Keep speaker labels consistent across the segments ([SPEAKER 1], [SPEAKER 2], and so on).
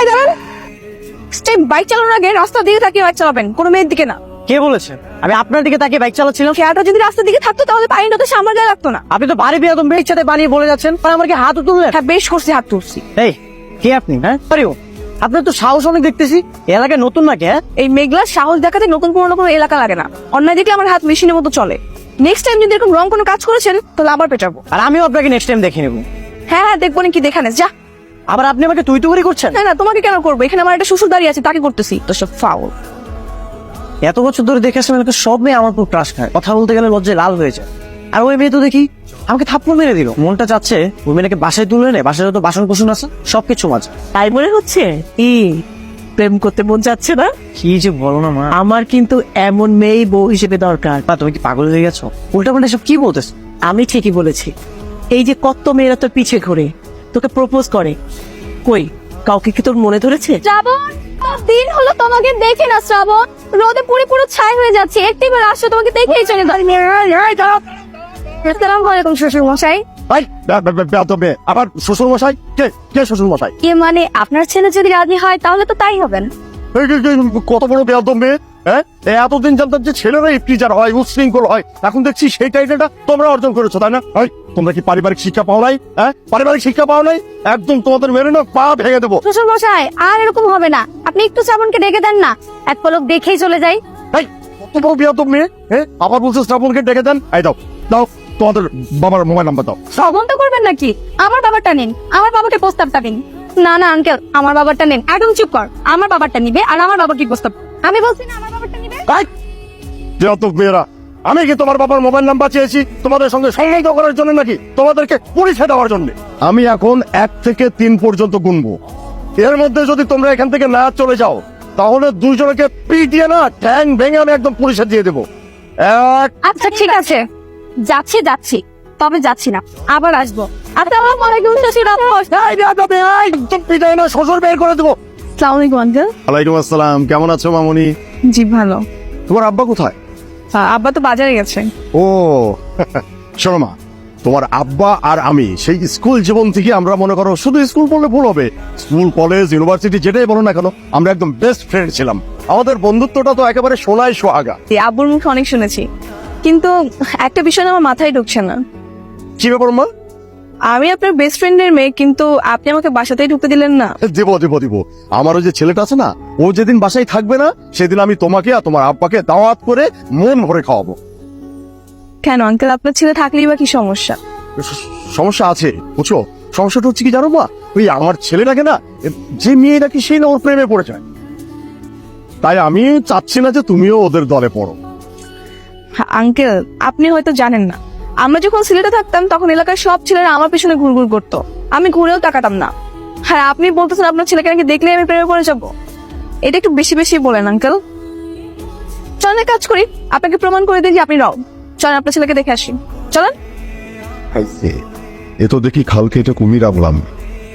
[SPEAKER 1] এই দাঁড়ান। Step bike চালানোর আগে রাস্তার দিকে তাকিয়ে বাইক চালাবেন কোনো মেয়ের দিকে না।
[SPEAKER 2] কে বলেছে? আমি আপনার দিকে তাকিয়ে বাইক চালাচ্ছিলাম।
[SPEAKER 1] খেয়াটা যদি রাস্তার দিকে থাকতো তাহলে তো সামনে গায়ে লাগতো না।
[SPEAKER 2] আপনি তো বাড়ি বিয়াদম বেশ সাথে বানিয়ে বলে যাচ্ছেন। আর আমার কি হাত তুললেন?
[SPEAKER 1] হ্যাঁ বেশ করছি হাত তুলছি।
[SPEAKER 2] এই কে আপনি হ্যাঁ? পারিও আপনার তো সাহস অনেক দেখতেছি। এলাকায় নতুন নাকি হ্যাঁ?
[SPEAKER 1] এই মেঘলা সাহস দেখাতে নতুন কোনো কোনো এলাকা লাগে না। অন্যায় দেখলে আমার হাত মেশিনের মতো চলে। নেক্সট টাইম যদি এরকম রং কোনো কাজ করেছেন তাহলে আবার পেটাবো।
[SPEAKER 2] আর আমিও আপনাকে নেক্সট টাইম দেখে নেব।
[SPEAKER 1] হ্যাঁ হ্যাঁ দেখব নাকি দেখানে যা।
[SPEAKER 2] আবার আপনি আমাকে তুই তুই করছেন?
[SPEAKER 1] না না তোমাকে কেন করব? এখানে আমার একটা শ্বশুর দাঁড়িয়ে আছে তাকে করতেছি। তো সব ফাউল
[SPEAKER 2] এত বছর ধরে দেখে আসলাম এলাকার সব মেয়ে আমার পুরো ক্রাশ খায় কথা বলতে গেলে লজ্জায় লাল হয়ে যায়। আর ওই মেয়ে তো দেখি আমাকে থাপ্পড় মেরে দিল। মনটা চাচ্ছে ওই মেয়েটাকে বাসায় তুলে নে বাসায় যত বাসন কুসন আছে সবকিছু মাঝে।
[SPEAKER 3] তাই মনে হচ্ছে? ই প্রেম করতে মন যাচ্ছে না?
[SPEAKER 2] কি যে বলো না মা।
[SPEAKER 3] আমার কিন্তু এমন মেয়ে বউ হিসেবে দরকার।
[SPEAKER 2] মা, তুমি কি পাগল হয়ে গেছো? উল্টা পাল্টা সব কি বলতেছো?
[SPEAKER 3] আমি ঠিকই বলেছি। এই যে কত মেয়েরা তোর পিছে ঘুরে তোকে প্রপোজ করে। কই কাউকে কি তোর মনে ধরেছে?
[SPEAKER 1] শ্রাবণ দিন হলো তোমাকে দেখে না শ্রাবণ। রোদে পুরো পুরো ছাই হয়ে যাচ্ছে একটি বার আসো তোমাকে দেখেই চলে আসসালামু আলাইকুম শ্বশুর মশাই
[SPEAKER 4] আবার শ্বশুর মশাই কে কে শ্বশুর মশাই
[SPEAKER 1] এ মানে আপনার ছেলে যদি রাজি হয় তাহলে তো তাই হবেন।
[SPEAKER 4] কত বড় বেয়াদব মেয়ে হ্যাঁ? এতদিন জানতাম যে ছেলেরা টিচার হয় উচ্ছৃঙ্খল হয়। এখন দেখছি সেই টাইটেলটা তোমরা অর্জন করেছ তাই না? তোমরা কি পারিবারিক শিক্ষা পাও নাই? হ্যাঁ? পারিবারিক শিক্ষা পাও নাই? একদম তোমাদের মেরে না পা ভেঙে দেবো।
[SPEAKER 1] শ্বশুর মশাই আর এরকম হবে না। আপনি একটু শ্রাবণকে ডেকে দেন না। এক পলক দেখেই চলে যাই।
[SPEAKER 4] এই কত বড় বেয়াদব মেয়ে হ্যাঁ? আবার বলছো শ্রাবণকে ডেকে দেন। এই দাও দাও তোমাদের বাবার মোবাইল নাম্বার দাও।
[SPEAKER 1] শ্রাবণ তো করবেন নাকি? আমার বাবারটা নিন। আমার বাবাকে প্রস্তাবটা দিন। না না আঙ্কেল আমার বাবারটা নেন। একদম চুপ কর। আমার বাবারটা নিবে আর আমার বাবা কি প্রস্তাব? আমি বলছি না আমার বাবারটা নিবে?
[SPEAKER 4] আমি কি তোমার বাবার মোবাইল নাম্বার চেয়েছি তোমাদের সঙ্গে সংযুক্ত করার জন্য নাকি? তোমাদেরকে পরীক্ষা দেওয়ার জন্য। আমি এখন এক থেকে তিন পর্যন্ত গুনবো। এর মধ্যে যদি তোমরা এখান থেকে না চলে যাও তাহলে দুইজনকে পিটিয়ে না ঠ্যাং ভেঙে আমি একদম পুলিশে দিয়ে দেবো। এক
[SPEAKER 1] আচ্ছা ঠিক আছে। যাচ্ছি যাচ্ছি। তবে যাচ্ছি না। আবার আসব। আসসালামু আলাইকুম
[SPEAKER 4] একদম পিটাই না শ্বশুর বের করে দেবো।
[SPEAKER 1] আসসালামু আলাইকুম আঙ্কেল।
[SPEAKER 4] ওয়ালাইকুম আসসালাম কেমন আছো মামুনি?
[SPEAKER 1] জি ভালো।
[SPEAKER 4] তোমার আব্বা কোথায়?
[SPEAKER 1] আব্বা তো বাজারে গেছে।
[SPEAKER 4] ও শোনো মা তোমার আব্বা আর আমি সেই স্কুল জীবন থেকে আমরা মনে করো শুধু স্কুল পড়লে ভুল হবে। স্কুল কলেজ ইউনিভার্সিটি যেটাই বলো না কেন আমরা একদম বেস্ট ফ্রেন্ড ছিলাম। আমাদের বন্ধুত্বটা তো একেবারে সোনায় সোহাগা।
[SPEAKER 1] এই আব্বুর মুখে অনেক শুনেছি। কিন্তু একটা বিষয় আমার মাথায় ঢুকছে না।
[SPEAKER 4] কি ব্যাপার মা?
[SPEAKER 1] আমি আপনার বেস্ট ফ্রেন্ডের মেয়ে কিন্তু আপনি আমাকে বাসাতেই ঢুকতে দিলেন না।
[SPEAKER 4] দেব দেব দেব। আমার ওই যে ছেলেটা আছে না ও যেদিন বাসায় থাকবে না সেদিন আমি তোমাকে আর তোমার আব্বাকে দাওয়াত করে মন ভরে খাওয়াবো।
[SPEAKER 1] কেন আঙ্কেল আপনার ছেলে থাকলেই বা কি সমস্যা?
[SPEAKER 4] সমস্যা আছে। বুঝছ? সমস্যাটা হচ্ছে কি জানো মা? ওই আমার ছেলেটাকে না যে মেয়ে নাকি সেই না ওর প্রেমে পড়ে যায়। তাই আমি চাচ্ছি না যে তুমিও ওদের দলে পড়ো।
[SPEAKER 1] আঙ্কেল আপনি হয়তো জানেন না। আমরা যখন সিলেটে থাকতাম তখন এলাকার সব ছেলেরা আমার পেছনে ঘুরঘুর করতো। আমি ঘুরেও তাকাতাম না। হ্যাঁ আপনি বলতেছেন আপনার ছেলেকে নাকি দেখলে আমি প্রেমে পড়ে যাব? এটা একটু বেশি বেশি বলেন আঙ্কেল চলেন এক কাজ করি আপনাকে প্রমাণ করে দিই যে আপনি রাও চলেন আপনার ছেলেকে দেখে আসি। চলেন।
[SPEAKER 5] এ তো দেখি খাল কেটে কুমির আনলাম।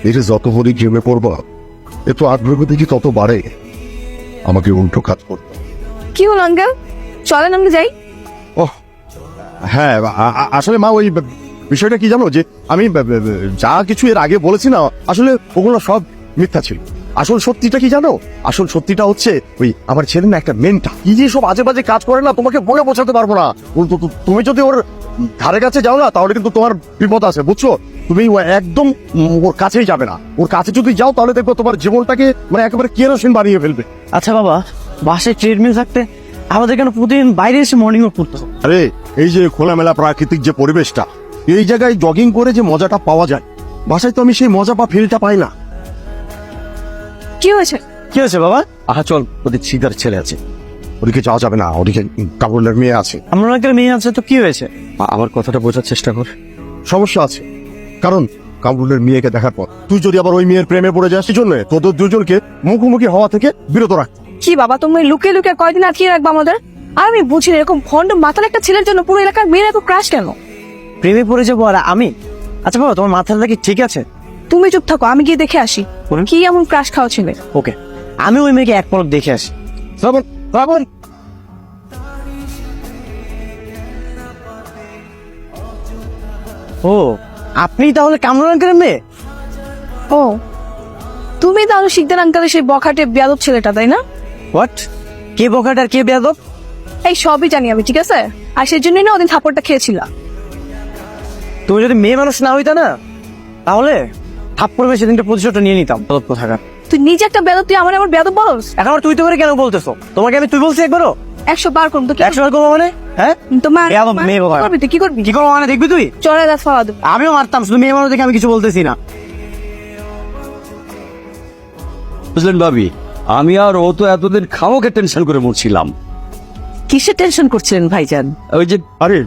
[SPEAKER 5] এটা যত হরি গেমে পড়বা এ তো আগ্রহ দেখি তত বাড়ে। আমাকে উল্টো কাজ করতে।
[SPEAKER 1] কি হলো আঙ্কেল চলেন আমরা যাই।
[SPEAKER 4] ওহ হ্যাঁ আসলে মা ওই বিষয়টা কি জানো? যে আমি যা কিছু এর আগে বলেছি না আসলে ওগুলো সব মিথ্যা ছিল। আসল সত্যিটা কি জানো? আসল সত্যিটা হচ্ছে ওই আমার ছেলে না একটা মেনটা। কি যে সব আজে বাজে কাজ করে না তোমাকে বলে বোঝাতে পারব না। তুমি যদি ওর ধারে কাছে যাও না তাহলে কিন্তু তোমার বিপদ আছে বুঝছ? তুমি একদম ওর কাছেই যাবে না। ওর কাছে যদি যাও তাহলে দেখব তোমার জীবনটাকে মানে একেবারে কেরোসিন বানিয়ে ফেলবে।
[SPEAKER 2] আচ্ছা বাবা বাসে ট্রেডমিল থাকতে আমাদের কেন প্রতিদিন বাইরে এসে মর্নিং ওয়াক করতে হবে?
[SPEAKER 4] আরে এই যে খোলামেলা প্রাকৃতিক যে পরিবেশটা এই জায়গায় জগিং করে যে মজাটা পাওয়া যায় বাসায় তো আমি সেই মজা বা ফিলটা পাই না।
[SPEAKER 1] কি হয়েছে?
[SPEAKER 2] কি হয়েছে বাবা?
[SPEAKER 4] আহা চল ওদের সিদার ছেলে আছে। ওদিকে যাওয়া যাবে না ওদিকে কাপড়ের মেয়ে আছে।
[SPEAKER 2] আমার একটা মেয়ে আছে তো কি হয়েছে?
[SPEAKER 4] আমার কথাটা বোঝার চেষ্টা কর। সমস্যা আছে। কারণ কামরুলের মেয়েকে দেখার পর তুই যদি আবার ওই মেয়ের প্রেমে পড়ে যাস জন্য তোদের দুজনকে মুখোমুখি হওয়া থেকে বিরত রাখ।
[SPEAKER 1] কি বাবা তুমি লুকিয়ে লুকিয়ে কয়দিন আটকিয়ে রাখব আমাদের? আর আমি বুঝি না, এরকম ভন্ড মাথার একটা ছেলের জন্য পুরো এলাকার মেয়েরা এত ক্রাশ কেন?
[SPEAKER 2] প্রেমে পড়ে যাব আর আমি? আচ্ছা বাবা তোমার মাথাটা কি ঠিক আছে?
[SPEAKER 1] তুমি চুপ থাকো আমি গিয়ে দেখে আসি।
[SPEAKER 2] বলুন।
[SPEAKER 1] কি এমন ক্রাশ খাওয়া ছেলে?
[SPEAKER 2] ওকে আমি ওই মেয়েকে এক পলক দেখে আসি।
[SPEAKER 4] শ্রাবণ শ্রাবণ!
[SPEAKER 2] ও আপনি তাহলে কামরান আঙ্কেলের মেয়ে?
[SPEAKER 1] ও তুমি তাহলে শিকদার আঙ্কালের সেই বখাটে বেয়াদব ছেলেটা তাই না?
[SPEAKER 2] হোয়াট কে বকাট আর কে বেয়াদব?
[SPEAKER 1] এই সবই জানি আমি ঠিক আছে? আর সেই জন্যই না ওদিন থাপড়টা খেয়েছিল।
[SPEAKER 2] তুমি যদি মেয়ে মানুষ না হইতা না তাহলে থাপ্পড় মেয়ে সেদিনটা প্রতিশোধটা নিয়ে নিতাম তদব কোথাকার
[SPEAKER 1] তুই নিজে একটা বেয়াদব তুই আমার আমার বেয়াদব বলস?
[SPEAKER 2] এখন আর তুই তো করে কেন বলতেছো? তোমাকে আমি তুই বলছি একবারও?
[SPEAKER 1] একশো বার করুন তো
[SPEAKER 2] একশো বার করব মানে? হ্যাঁ?
[SPEAKER 1] তোমার
[SPEAKER 2] মেয়ে বাবা।
[SPEAKER 1] করবি তুই কি করবি?
[SPEAKER 2] কি করব মানে দেখবি তুই?
[SPEAKER 1] দাস ফাওয়া দেবো
[SPEAKER 2] আমিও মারতাম শুধু মেয়ে মানুষ দেখে আমি কিছু বলতেছি না।
[SPEAKER 6] বুঝলেন ভাবি আমি আর ও তো এতদিন খামোকে টেনশন করে মরছিলাম।
[SPEAKER 3] কিসের টেনশন করছিলেন ভাইজান?
[SPEAKER 6] ওই যে
[SPEAKER 4] আরে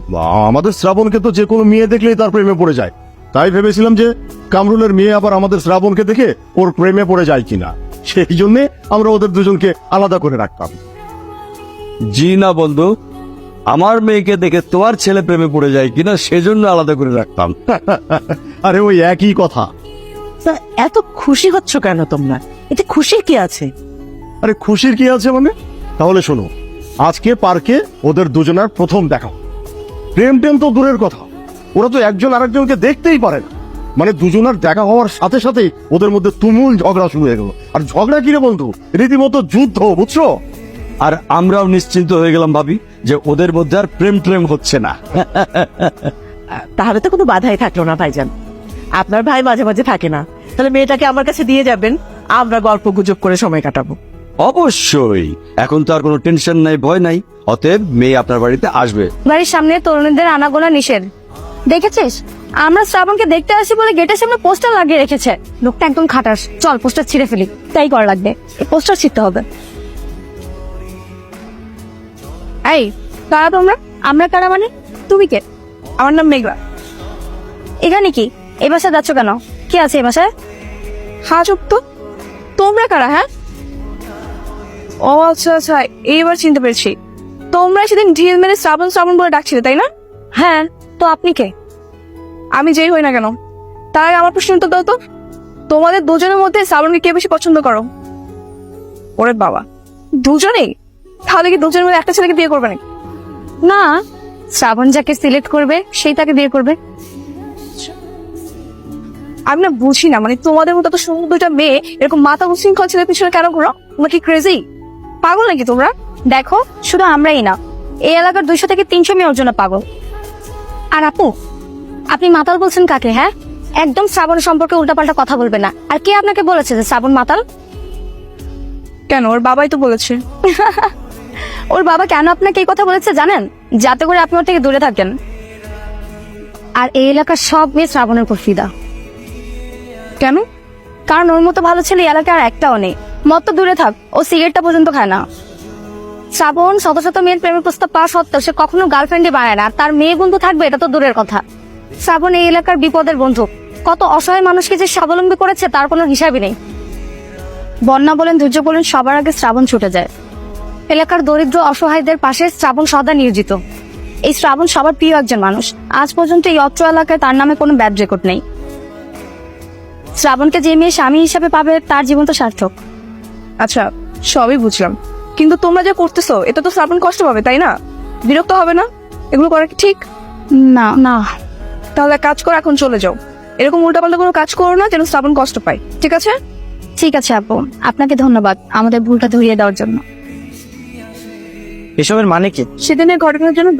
[SPEAKER 4] আমাদের শ্রাবণকে তো যে কোনো মেয়ে দেখলেই তার প্রেমে পড়ে যায়। তাই ভেবেছিলাম যে কামরুলের মেয়ে আবার আমাদের শ্রাবণকে দেখে ওর প্রেমে পড়ে যায় কিনা। সেই জন্যে আমরা ওদের দুজনকে আলাদা করে রাখতাম।
[SPEAKER 6] জি না বন্ধু আমার মেয়েকে দেখে তোমার ছেলে প্রেমে পড়ে যায় কিনা সেজন্য আলাদা করে রাখতাম।
[SPEAKER 4] আরে ওই একই কথা।
[SPEAKER 3] তা এত খুশি হচ্ছ কেন তোমরা? এতে খুশির কি আছে?
[SPEAKER 4] আরে খুশির কি আছে মানে? তাহলে শোনো আজকে পার্কে ওদের দুজনের প্রথম দেখা। প্রেম টেম তো দূরের কথা। ওরা তো একজন আরেকজনকে দেখতেই পারে না। মানে দুজনের দেখা হওয়ার সাথে সাথেই ওদের মধ্যে তুমুল ঝগড়া শুরু হয়ে গেল। আর ঝগড়া কিরে বন্ধু? রীতিমতো যুদ্ধ বুঝছ?
[SPEAKER 6] আর আমরাও নিশ্চিন্ত হয়ে গেলাম ভাবি যে ওদের মধ্যে আর প্রেম প্রেম হচ্ছে না।
[SPEAKER 3] তাহলে তো কোনো বাধাই থাকল না ভাইজান। আপনার ভাই মাঝে মাঝে থাকে না। তাহলে মেয়েটাকে আমার কাছে দিয়ে যাবেন। আমরা গল্প গুজব করে সময় কাটাবো।
[SPEAKER 6] অবশ্যই। এখন তো আর কোনো টেনশন নাই, ভয় নাই। অতএব মেয়ে আপনার বাড়িতে আসবে।
[SPEAKER 1] বাড়ির সামনে তরুণীদের আনাগোনা নিষেধ। দেখেছিস? আমরা শ্রাবণকে দেখতে আসি বলে গেটের সামনে পোস্টার লাগিয়ে রেখেছে। লোকটা একদম খাটাস। চল পোস্টার ছিঁড়ে ফেলি। তাই করা লাগবে। পোস্টার ছিঁড়তে হবে। এই, কারা তোমরা? আমরা কারা মানে? তুমি কে? আমার নাম মেঘলা। এখানে কি? এই বাসায় যাচ্ছ কেন? কি আছে এই বাসায়? হ্যাঁ চুপ তো? তোমরা কারা হ্যাঁ? ও আচ্ছা আচ্ছা এইবার চিনতে পেরেছি। তোমরা সেদিন ঢিল মেরে শ্রাবণ শ্রাবণ বলে ডাকছিলে তাই না? হ্যাঁ তো আপনি কে? আমি যেই হই না কেন তার আগে আমার প্রশ্ন উত্তর দাও তো। তোমাদের দুজনের মধ্যে শ্রাবণকে কে বেশি পছন্দ করো? ওরে বাবা দুজনেই? তাহলে কি দুজনের মধ্যে একটা ছেলেকে বিয়ে করবে নাকি? না শ্রাবণ যাকে সিলেক্ট করবে সেই তাকে বিয়ে করবে। আমি না বুঝি না মানে তোমাদের মতো তো সুন্দর দুইটা মেয়ে এরকম মাথা উশৃঙ্খল ছেলের পিছনে কেন ঘুরো তোমরা কি ক্রেজি পাগল নাকি তোমরা? দেখো শুধু আমরাই না এই এলাকার দুইশো থেকে তিনশো মেয়ে ওর জন্য পাগল। আর আপু আপনি মাতাল বলছেন কাকে হ্যাঁ? একদম শ্রাবণ সম্পর্কে উল্টাপাল্টা কথা বলবে না। আর কে আপনাকে বলেছে যে শ্রাবণ মাতাল? কেন? ওর বাবাই তো বলেছে। ওর বাবা কেন আপনাকে এই কথা বলেছে জানেন? যাতে করে আপনি ওর থেকে দূরে থাকেন। আর এই এলাকার সব মেয়ে শ্রাবণের উপর ফিদা কেন? কারণ ওর মতো ভালো ছেলে এই এলাকায় আর একটাও নেই। মত তো দূরে থাক, ও সিগারেটটা পর্যন্ত খায় না। শ্রাবণ শত শত মেয়ের প্রেমের প্রস্তাব পাওয়া সত্ত্বেও সে কখনো গার্লফ্রেন্ডে বানায় না তার মেয়ে বন্ধু থাকবে, এটা তো দূরের কথা। শ্রাবণ এই এলাকার বিপদের বন্ধু। কত অসহায় মানুষকে যে স্বাবলম্বী করেছে, তার কোনো হিসাবই নেই। বন্যা বলেন, ধৈর্য বলেন, সবার আগে শ্রাবণ ছুটে যায়। এলাকার দরিদ্র অসহায়দের পাশে শ্রাবণ সদা নিয়োজিত। এই শ্রাবণ সবার প্রিয় একজন মানুষ। আজ পর্যন্ত এই অত্র এলাকায় তার নামে কোনো ব্যাড রেকর্ড নেই। শ্রাবণকে যে মেয়ে স্বামী হিসাবে পাবে, তার জীবন তো সার্থক। আচ্ছা সবই বুঝলাম। কিন্তু তোমরা যা করতেছো এটা তো শ্রাবণ কষ্ট পাবে তাই না? বিরক্ত হবে না? এগুলো করা কি ঠিক? না। না। তাহলে এক কাজ করো এখন চলে যাও। এরকম উল্টাপাল্টা কোনো কাজ করো না যেন শ্রাবণ কষ্ট পায় ঠিক আছে? ঠিক আছে আপু। আপনাকে ধন্যবাদ আমাদের ভুলটা ধরিয়ে দেওয়ার জন্য।
[SPEAKER 2] এসবের মানে কি?
[SPEAKER 1] সেদিনের ঘটনার জন্য।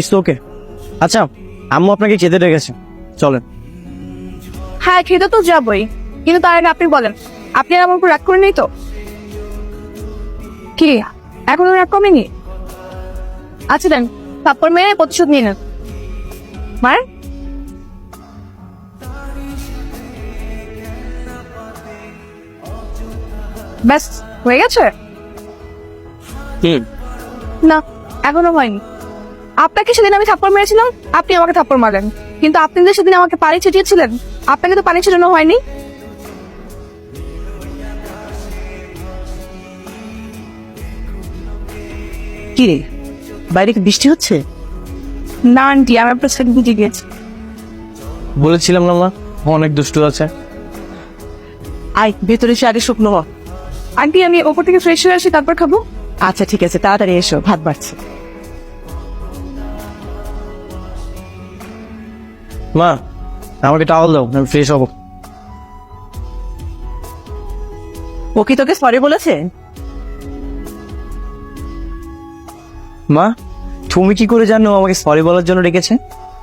[SPEAKER 2] ইস ওকে। আচ্ছা আম্মু আপনাকে খেতে রেখেছে চলেন।
[SPEAKER 1] হ্যাঁ খেতে তো যাবই। কিন্তু তার আগে আপনি বলেন আপনি আর আমার উপর রাগ করে নেই তো? কি এখনও রাগ কমেনি? আচ্ছা দেন তারপর মেয়ে প্রতিশোধ নিয়ে নেন। মার। ব্যাস হয়ে গেছে? না এখনও হয়নি। আপনাকে সেদিন আমি থাপ্পড় মেরেছিলাম আপনি আমাকে থাপ্পড় মারলেন। কিন্তু আপনি যে সেদিন আমাকে পাড়ি ছিটিয়েছিলেন আপনাকে তো পানি ছিটানো হয়নি?
[SPEAKER 3] কি রে? বাইরে কি বৃষ্টি হচ্ছে?
[SPEAKER 1] না আন্টি আমি আপনার সাথে বুঝে গিয়েছি
[SPEAKER 2] বলেছিলাম না মা অনেক দুষ্টু আছে।
[SPEAKER 3] আয় ভেতরে এসে আগে শুকনো হ।
[SPEAKER 1] আন্টি আমি ওপর থেকে ফ্রেশ হয়ে আসি তারপর খাব?
[SPEAKER 3] আচ্ছা ঠিক আছে তাড়াতাড়ি এসো ভাত বাড়ছে।
[SPEAKER 2] মা আমাকে টাওয়াল দাও আমি ফ্রেশ হব।
[SPEAKER 3] ও কি তোকে সরি বলেছে?
[SPEAKER 2] মা তুমি কি করে জানো আমাকে সরি বলার জন্য ডেকেছে?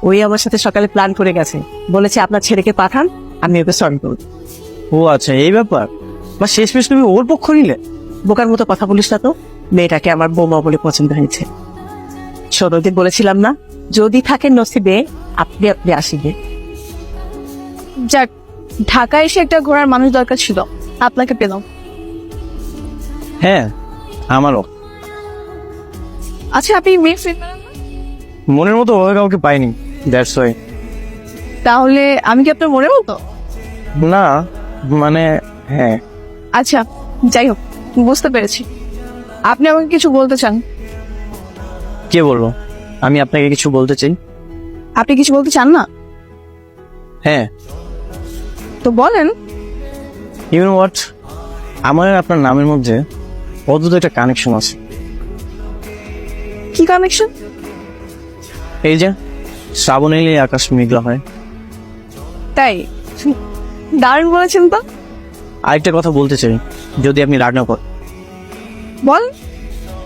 [SPEAKER 3] ওই আমার সাথে সকালে প্ল্যান করে গেছে। বলেছে আপনার ছেলেকে পাঠান আমি ওকে সরি করব।
[SPEAKER 2] ও আচ্ছা এই ব্যাপার? মা শেষমেশ তুমি ওর পক্ষ নিলে?
[SPEAKER 3] বোকার মতো কথা বলিস না তো? মেয়েটাকে আমার বৌমা বলে পছন্দ হয়েছে। ছোটদিন বলেছিলাম না যদি থাকেন নসিবে আপনি আপনি আসিবে।
[SPEAKER 1] যাক ঢাকায় এসে একটা ঘোরার মানুষ দরকার ছিল। আপনাকে পেলাম।
[SPEAKER 2] হ্যাঁ আমারও।
[SPEAKER 1] আচ্ছা আপনি মেয়ে ফ্রেন্ড
[SPEAKER 2] মনের মতো ওভাবে কাউকে পাইনি দ্যাটস ওয়াই
[SPEAKER 1] তাহলে আমি কি আপনার মনে মতো?
[SPEAKER 2] না মানে হ্যাঁ।
[SPEAKER 1] আচ্ছা যাই হোক বুঝতে পেরেছি। আপনি আমাকে কিছু বলতে চান?
[SPEAKER 2] কে বলব? আমি আপনাকে কিছু বলতে চাই।
[SPEAKER 1] আপনি কিছু বলতে চান না?
[SPEAKER 2] হ্যাঁ।
[SPEAKER 1] তো বলেন।
[SPEAKER 2] ইউ নো হোয়াট আমার আর আপনার নামের মধ্যে অদ্ভুত একটা কানেকশন আছে।
[SPEAKER 1] কি কানেকশন
[SPEAKER 2] এই যে শ্রাবণ এলে আকাশ মেঘলা হয়।
[SPEAKER 1] তাই? দারুণ বলেছেন তো।
[SPEAKER 2] আরেকটা কথা বলতে চাই যদি আপনি রাগ না করেন।
[SPEAKER 1] বল।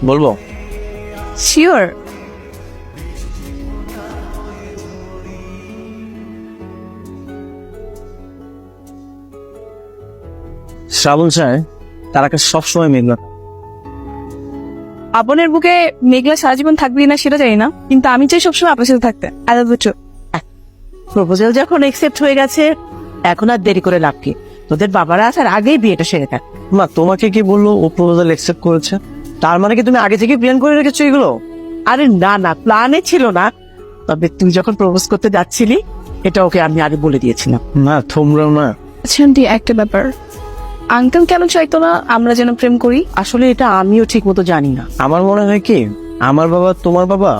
[SPEAKER 2] বলব?
[SPEAKER 1] শিওর
[SPEAKER 2] শ্রাবণ চায় তার আকাশ সবসময় মেঘলা।
[SPEAKER 1] আপনের বুকে মেঘলা সারা জীবন থাকবি না সেটা জানি না কিন্তু আমি চাই সবসময় আপনার সাথে থাকতে। আই লাভ ইউ
[SPEAKER 3] প্রপোজাল যখন একসেপ্ট হয়ে গেছে এখন আর দেরি করে লাভ কি? তোদের বাবারা আসার আগেই বিয়েটা সেরে থাক
[SPEAKER 2] মা তোমাকে কি বলল ও প্রপোজাল অ্যাকসেপ্ট করেছে? তার মানে কি তুমি আগে থেকে প্ল্যান করে রেখেছো এগুলো?
[SPEAKER 3] আরে না না প্ল্যানে ছিল না। তবে তুই যখন প্রপোজ করতে যাচ্ছিলি এটা ওকে আমি আগে বলে দিয়েছিলাম।
[SPEAKER 2] না তোমরাও না।
[SPEAKER 1] আচ্ছা আন্টি একটা ব্যাপার। আঙ্কেল কেন চাইতো না আমরা যেন প্রেম করি?
[SPEAKER 3] আসলে এটা আমিও ঠিক মতো জানি না।
[SPEAKER 2] আমার মনে হয় কি আমার বাবা তোমার বাবা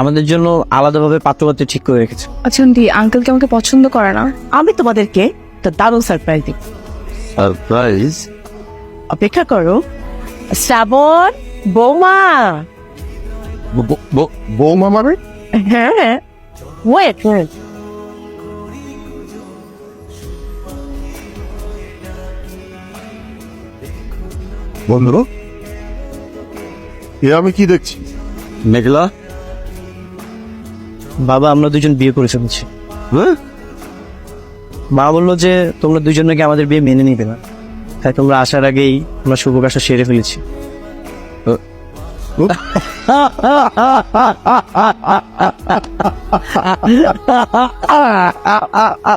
[SPEAKER 2] আমাদের জন্য আলাদাভাবে পাত্রপাত্র ঠিক করে রেখেছে।
[SPEAKER 1] আচ্ছা আন্টি আঙ্কেল কি আমাকে পছন্দ করে না?
[SPEAKER 3] আমি তোমাদেরকে একটা দারুণ সারপ্রাইজ দিই
[SPEAKER 6] সারপ্রাইজ?
[SPEAKER 3] অপেক্ষা করো। শ্রাবণ বৌমা।
[SPEAKER 5] বৌমা মানে?
[SPEAKER 3] হ্যাঁ ওয়েট ওয়েট
[SPEAKER 5] বন্ধু এ আমি কি দেখছি?
[SPEAKER 6] মেঘলা?
[SPEAKER 2] বাবা আমরা দুজন বিয়ে করে ফেলেছি।
[SPEAKER 6] হ্যাঁ?
[SPEAKER 2] মা বলল যে তোমরা দুজন নাকি আমাদের বিয়ে মেনে নিবে না। তাই তোমরা আসার আগেই আমরা শুভ কাজটা সেরে ফেলেছি।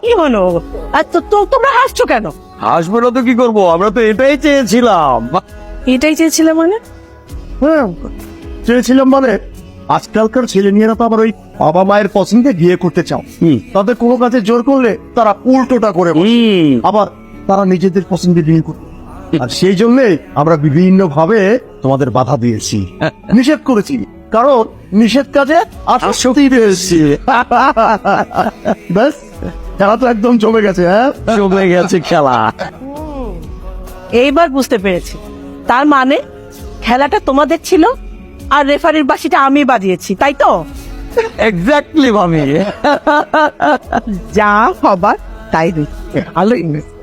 [SPEAKER 3] কি হলো? আর তো তো- তোমরা হাসছো কেন?
[SPEAKER 6] হাসবো না তো কি করব? আমরা তো এটাই চেয়েছিলাম।
[SPEAKER 1] এটাই চেয়েছিলাম মানে?
[SPEAKER 4] হ্যাঁ চেয়েছিলাম মানে। আজকালকার ছেলে মেয়েরা তো আবার ওই বাবা মায়ের পছন্দে বিয়ে করতে চাও। তাদের কোনো কাজে জোর করলে তারা উল্টোটা করে বসে। আবার তারা নিজেদের পছন্দে বিয়ে করে আর সেই জন্যে আমরা বিভিন্ন ভাবে তোমাদের বাধা দিয়েছি। নিষেধ করেছি। কারণ নিষেধ কাজে আসক্তি রয়েছে। ব্যাস খেলা তো একদম জমে গেছে হ্যাঁ?
[SPEAKER 2] জমে গেছে খেলা।
[SPEAKER 3] এইবার বুঝতে পেরেছি। তার মানে খেলাটা তোমাদের ছিল আর রেফারির বাসিটা আমি বাজিয়েছি তাই তো?
[SPEAKER 6] এক্স্যাক্টলি মামি।
[SPEAKER 3] যা হবার তাই হয়েছে। ভালো ইংরেজি।